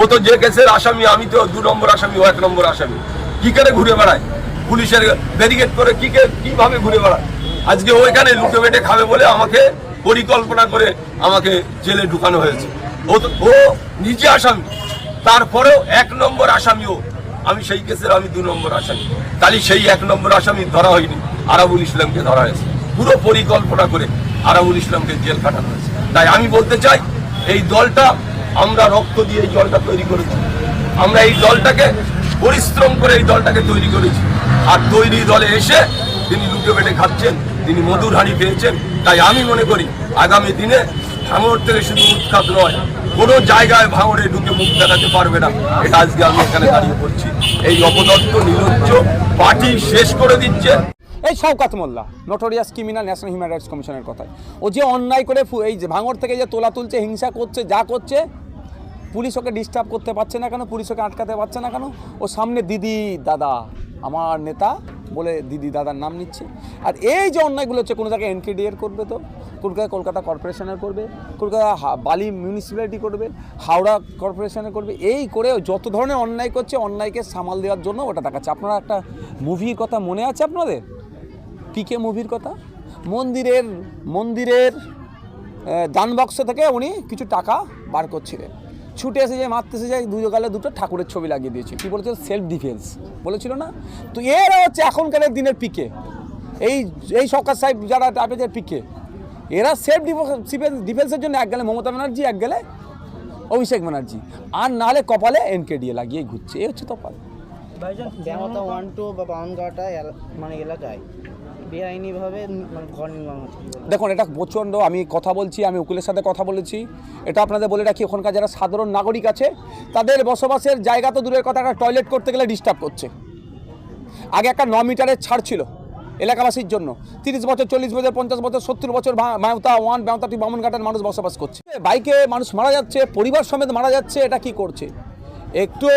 ও তো যে কেসের আসামি, আমি তো দু নম্বর আসামি, ও এক নম্বর আসামি। কি করে ঘুরে বেড়ায়? পুলিশের ব্যারিকেড করে কি কীভাবে ঘুরে বেড়ায়? আজকে ও এখানে লুটে বেটে খাবে বলে আমাকে পরিকল্পনা করে আমাকে জেলে ঢুকানো হয়েছে। ও তো ও নিজে আসামি। তারপরেও এক নম্বর আসামিও। আমি সেই কেসের আমি দু নম্বর আসামি। তাহলে সেই এক নম্বর আসামি ধরা হয়নি। আরাবুল ইসলামকে ধরা হয়েছে। পুরো পরিকল্পনা করে আরাবুল ইসলামকে জেল কাটানো হয়েছে। তাই আমি বলতে চাই, এই দলটা আমরা রক্ত দিয়ে এই দলটা তৈরি করেছি। আমরা এই দলটাকে পরিশ্রম করে এই দলটাকে তৈরি করেছি। আর তৈরি দলে এসে তিনি লুটে বেটে খাচ্ছেন, তিনি মধুর হাঁড়ি পেয়েছেন তাই আমি মনে করি, আগামী দিনে ভাঙড় থেকে শুধু উৎখাত নয়, কোনো জায়গায় ভাঙড়ে ঢুকে মুখ দেখাতে পারবে না। এটা আজকে আমি এখানে দাঁড়িয়ে পড়ছি এই অপদত্ত নিরজ্জ পার্টি শেষ করে দিচ্ছে। এই Shaukat Molla notorious criminal national human rights কমিশনের কথায়। ও যে অন্যায় করে এই যে ভাঙড় থেকে যে তোলা তুলছে, হিংসা করছে, যা করছে পুলিশ ওকে ডিস্টার্ব করতে পারছে না কেন? পুলিশ ওকে আটকাতে পারছে না কেন? ও সামনে দিদি দাদা, আমার নেতা বলে দিদি দাদার নাম নিচ্ছে। আর এই যে অন্যায়গুলো হচ্ছে, কোনো জায়গায় এনকেডিএর করবে তো? কলকাতা কলকাতা কর্পোরেশনের করবে, কলকাতা বালি মিউনিসিপ্যালিটি করবে, হাওড়া কর্পোরেশনে করবে। এই করে যত ধরনের অন্যায় করছে, অন্যায়কে সামাল দেওয়ার জন্য ওটা দেখাচ্ছে। আপনারা একটা মুভির কথা মনে আছে আপনাদের? পিকে মুভির কথা? মন্দিরের মন্দিরের দান বক্স থেকে উনি কিছু টাকা বার করছিলেন। ছুটে এসে যায় মারতে এসে যায় দুটো গালে দুটো ঠাকুরের ছবি লাগিয়ে দিয়েছে। কী বলেছিল? সেলফ ডিফেন্স বলেছিল না? তো এরা হচ্ছে এখনকার দিনের পিকে। এই এই সরকার সাহেব যারা টাইপের পিকে এরা সেলফ ডিফেন্স ডিফেন্সের জন্য এক গেলে মমতা ব্যানার্জি এক গেলে অভিষেক ব্যানার্জি। আর নাহলে কপালে এনকেডিএ লাগিয়ে ঘুরছে। এই হচ্ছে তফাৎ। ব্যামতা ওয়ান টু বা বাউনগাটা মানে এলাকায়। মানে দেখুন, এটা প্রচণ্ড, আমি কথা বলছি, আমি উকিলের সাথে কথা বলেছি। এটা আপনাদের বলে রাখি ওখানকার যারা সাধারণ নাগরিক আছে, তাদের বসবাসের জায়গা তো দূরের কথা, একটা টয়লেট করতে গেলে ডিস্টার্ব করছে। আগে একটা ন মিটারের ছাড় ছিল এলাকাবাসীর জন্য। তিরিশ বছর, চল্লিশ বছর, পঞ্চাশ বছর, সত্তর বছর মায়তা ওয়ান মায়তা টু বামনঘাটের মানুষ বসবাস করছে। বাইকে মানুষ মারা যাচ্ছে, পরিবার সমেত মারা যাচ্ছে, এটা কি করছে? একটু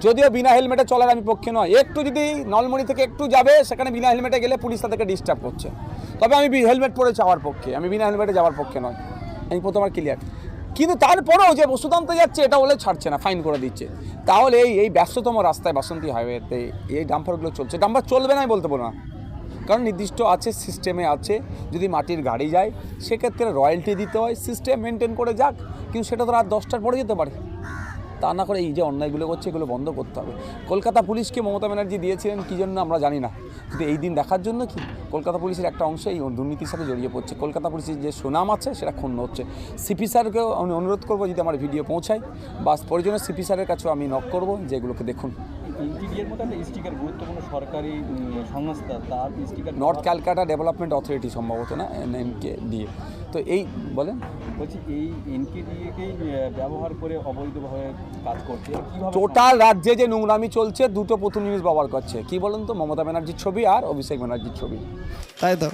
যদিও বিনা হেলমেটে চলার আমি পক্ষে নয়। একটু যদি নলমণি থেকে একটু যাবে, সেখানে বিনা হেলমেটে গেলে পুলিশ তাদেরকে ডিস্টার্ব করছে। তবে আমি হেলমেট পরে যাওয়ার পক্ষে, আমি বিনা হেলমেটে যাওয়ার পক্ষে নয়। আমি প্রথম আর ক্লিয়ার কিন্তু তারপরেও যে ওষুধ আনতে যাচ্ছে, এটা বলে ছাড়ছে না ফাইন করে দিচ্ছে। তাহলে এই এই ব্যস্ততম রাস্তায় বাসন্তী হাইওয়েতে এই ডাম্পারগুলো চলছে। ডাম্পার চলবে না বলতে পারব না। কারণ নির্দিষ্ট আছে সিস্টেমে আছে। যদি মাটির গাড়ি যায়, সেক্ষেত্রে রয়্যালটি দিতে হয় সিস্টেম মেনটেন করে যাক। কিন্তু সেটা তো রাত দশটার পরে যেতে পারে। তা না করে এই যে অন্যায়গুলো করছে, এগুলো বন্ধ করতে হবে। কলকাতা পুলিশকে মমতা ব্যানার্জি দিয়েছিলেন, কী জন্য আমরা জানি না। কিন্তু এই দিন দেখার জন্য কি? কলকাতা পুলিশের একটা অংশ এই দুর্নীতির সাথে জড়িয়ে পড়ছে। কলকাতা পুলিশের যে সুনাম আছে, সেটা ক্ষুণ্ণ হচ্ছে। সিপি স্যারকেও আমি অনুরোধ করব, যদি আমার ভিডিও পৌঁছায় বা প্রয়োজনে সিপি স্যারের কাছেও আমি নক করব যেগুলোকে দেখুন। ইন্টিরিয়ার মধ্যে একটা স্টিকার গুরুত্বপূর্ণ সরকারি সংস্থা তার sticker north Calcutta development authority সম্ভবত না? এনকে দিয়ে। তো এই বলেন। বলছি এই এনকেডিএকেই ব্যবহার করে অবৈধভাবে কাজ করছে। টোটাল রাজ্যে যে নোংরামি চলছে দুটো প্রথম জিনিস ব্যবহার করছে। কি বলেন তো? মমতা ব্যানার্জির ছবি আর অভিষেক ব্যানার্জির ছবি। তাই তো।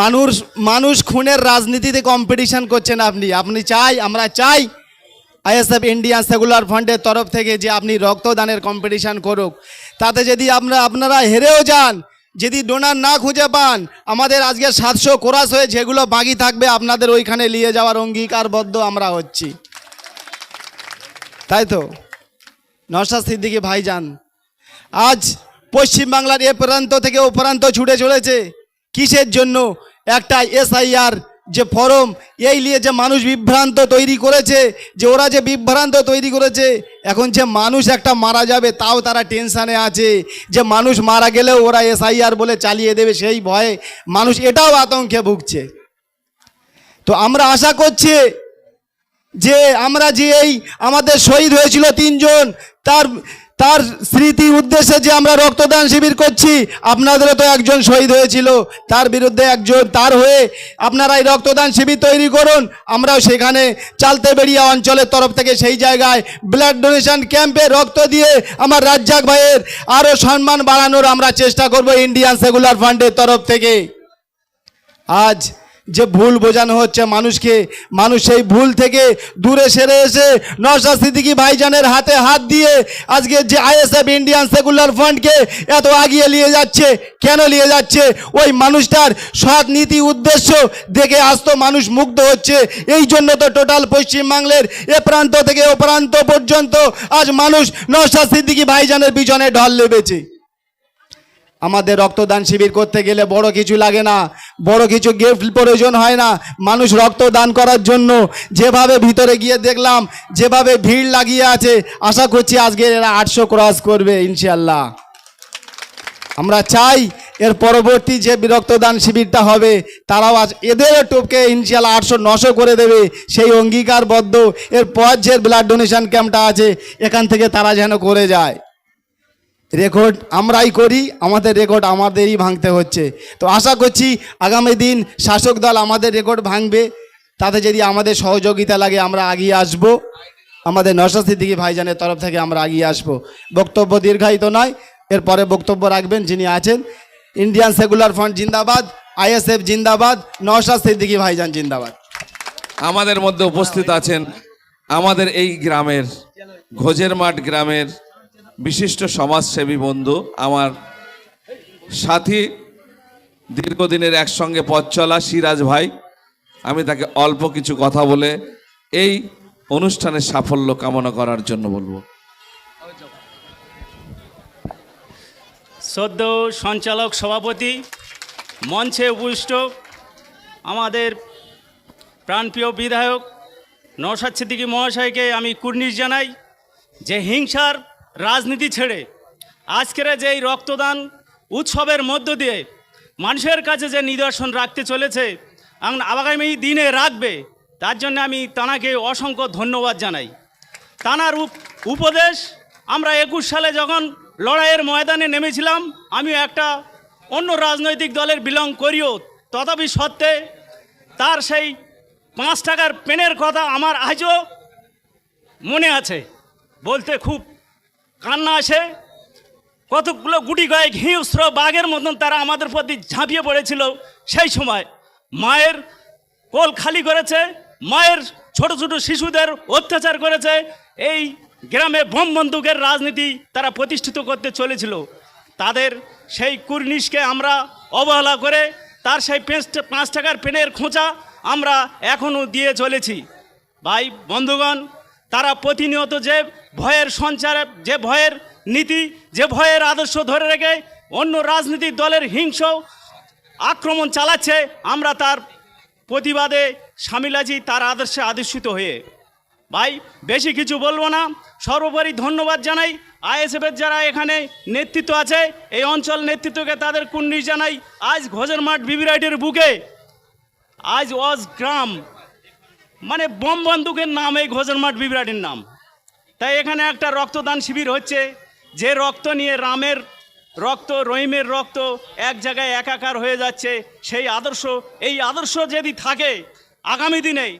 মানুষ মানুষ খুনের রাজনীতিতে কম্পিটিশন করছেন আপনি। আপনি চাই আমরা চাই আইএসএফ ইন্ডিয়ান সেকুলার ফান্ডের তরফ থেকে যে আপনি রক্তদানের কম্পিটিশান করুক, তাতে যদি আমরা, আপনারা হেরেও যান, যদি ডোনার না খুঁজে পান, আমাদের আজকে সাতশো কোরাস হয়ে যেগুলো বাকি থাকবে, আপনাদের ওইখানে নিয়ে যাওয়ার অঙ্গীকারবদ্ধ আমরা হচ্ছি। তাই তো? নশা সিদ্দিকি ভাইজান, আজ পশ্চিমবাংলার এ প্রান্ত থেকে ও প্রান্ত ছুটে চলেছে, কিসের জন্য? একটা এসআইআর যে ফরম, এই নিয়ে যে মানুষ বিভ্রান্ত তৈরি করেছে, যে ওরা যে বিভ্রান্ত তৈরি করেছে, এখন যে মানুষ একটা মারা যাবে, তাও তারা টেনশানে আছে। যে মানুষ মারা গেলেও ওরা এসআইআর বলে চালিয়ে দেবে সেই ভয়ে মানুষ এটাও আতঙ্কে ভুগছে। তো আমরা আশা করছি যে আমরা যে এই আমাদের শহীদ হয়েছিল তিনজন, তার তার স্মৃতি উদ্দেশ্যে যে আমরা রক্তদান শিবির করছি, আপনাদেরও তো একজন শহীদ হয়েছিল, তার বিরুদ্ধে একজন, তার হয়ে আপনারা এই রক্তদান শিবির তৈরি করুন। আমরাও সেখানে চালতে বেরিয়া অঞ্চলের তরফ থেকে সেই জায়গায় ব্লাড ডোনেশন ক্যাম্পে রক্ত দিয়ে আমার রাজ্জাক ভাইয়ের আরও সম্মান বাড়ানোর আমরা চেষ্টা করব ইন্ডিয়ান সেকুলার ফান্ডের তরফ থেকে। আজ যে ভুল বোঝানো হচ্ছে মানুষকে, মানুষ সেই ভুল থেকে দূরে সেরে এসে নশা সিদ্দিকি ভাইজানের হাতে হাত দিয়ে আজকে যে আইএসএফ ইন্ডিয়ান সেকুলার ফান্ডকে এত আগিয়ে নিয়ে যাচ্ছে, কেন নিয়ে যাচ্ছে? ওই মানুষটার সৎ নীতি উদ্দেশ্য দেখে আজ তো মানুষ মুগ্ধ হচ্ছে। এই জন্য তো টোটাল পশ্চিমবাংলার এ প্রান্ত থেকে ও প্রান্ত পর্যন্ত আজ মানুষ নশা সিদ্দিকি ভাইজানের পিছনে ঢল লেবেছে আমাদের রক্তদান শিবির করতে গেলে বড় কিছু লাগে না। বড় কিছু গিফট প্রয়োজন হয় না। মানুষ রক্তদান করার জন্য যেভাবে ভিতরে গিয়ে দেখলাম, যেভাবে ভিড় লাগিয়ে আছে, আশা করছি আজকে এরা আটশো ক্রস করবে ইনশাল্লাহ আমরা চাই এর পরবর্তী যে রক্তদান শিবিরটা হবে, তারাও আজ এদের টুপকে ইনশাল্লাহ আটশো, নশো করে দেবে। সেই অঙ্গীকারবদ্ধ এর পর যে ব্লাড ডোনেশন ক্যাম্পটা আছে, এখান থেকে তারা যেন করে যায়। রেকর্ড আমরাই করি, আমাদের রেকর্ড আমাদেরই ভাঙতে হচ্ছে। তো আশা করছি আগামী দিন শাসক দল আমাদের রেকর্ড ভাঙবে, তাতে যদি আমাদের সহযোগিতা লাগে আমরা এগিয়ে আসব। আমাদের নশা সিদ্দিকি ভাইজানের তরফ থেকে আমরা এগিয়ে আসব। বক্তব্য দীর্ঘায়িত নয়, এরপরে বক্তব্য রাখবেন যিনি আছেন। ইন্ডিয়ান সেকুলার ফ্রন্ট জিন্দাবাদ আইএসএফ জিন্দাবাদ নশা সিদ্দিকি ভাইজান জিন্দাবাদ। আমাদের মধ্যে উপস্থিত আছেন আমাদের এই গ্রামের ঘোজের মাঠ গ্রামের বিশিষ্ট সমাজসেবী বন্ধু, আমার সাথী দীর্ঘদিনের একসঙ্গে পথ চলা সিরাজ ভাই। আমি তাকে অল্প কিছু কথা বলে এই অনুষ্ঠানের সাফল্য কামনা করার জন্য বলব। সদ্য সঞ্চালক সভাপতি, মঞ্চে উপবিষ্ট আমাদের প্রাণপ্রিয় বিধায়ক নৌসাদ সিদ্দিকী মহাশয়কে আমি কুর্নিশ জানাই যে হিংসার রাজনীতি ছেড়ে আজকের যে এই রক্তদান উৎসবের মধ্য দিয়ে মানুষের কাছে যে নিদর্শন রাখতে চলেছে আগামী দিনে রাখবে, তার জন্য আমি তানাকে অসংখ্য ধন্যবাদ জানাই। তানার উপ- উপদেশ, আমরা একুশ সালে যখন লড়াইয়ের ময়দানে নেমেছিলাম, আমি একটা অন্য রাজনৈতিক দলের বিলং করিও, তথাপি সত্ত্বে তার সেই পাঁচ টাকার পেনের কথা আমার আজও মনে আছে, বলতে খুব কান্না আসে। কতগুলো গুটি কয়েক হিংস্র বাঘের মতন তারা আমাদের প্রতি ঝাঁপিয়ে পড়েছিল সেই সময়। মায়ের কোল খালি করেছে, মায়ের ছোট ছোট শিশুদের অত্যাচার করেছে। এই গ্রামে বোম বন্দুকের রাজনীতি তারা প্রতিষ্ঠিত করতে চলেছিল। তাদের সেই কুর্নিশকে আমরা অবহেলা করে, তার সেই পেঁচ পাঁচ টাকার পেনের খোঁচা আমরা এখনও দিয়ে চলেছি। ভাই, বন্ধুগণ তারা প্রতিনিয়ত যে ভয়ের সঞ্চারে, যে ভয়ের নীতি, যে ভয়ের আদর্শ ধরে রেখে অন্য রাজনৈতিক দলের হিংস আক্রমণ চালাচ্ছে, আমরা তার প্রতিবাদে সামিল আছি, তার আদর্শে আদর্শিত হয়ে। ভাই, বেশি কিছু বলব না। সর্বোপরি ধন্যবাদ জানাই। আইএসএফের যারা এখানে নেতৃত্ব আছে, এই অঞ্চল নেতৃত্বকে তাদের কুন্নিশ জানাই। আজ ঘোজের মাঠ বিবিরাইটের বুকে। আজ ওয়াজ গ্রাম। মানে বোম বন্দুকের নাম এই ঘোষণমাঠ মাঠ বিবিরাটির নাম। তাই এখানে একটা রক্তদান শিবির হচ্ছে। যে রক্ত নিয়ে রামের রক্ত, রহিমের রক্ত এক জায়গায় একাকার হয়ে যাচ্ছে, সেই আদর্শ, এই আদর্শ যদি থাকে, আগামী দিনে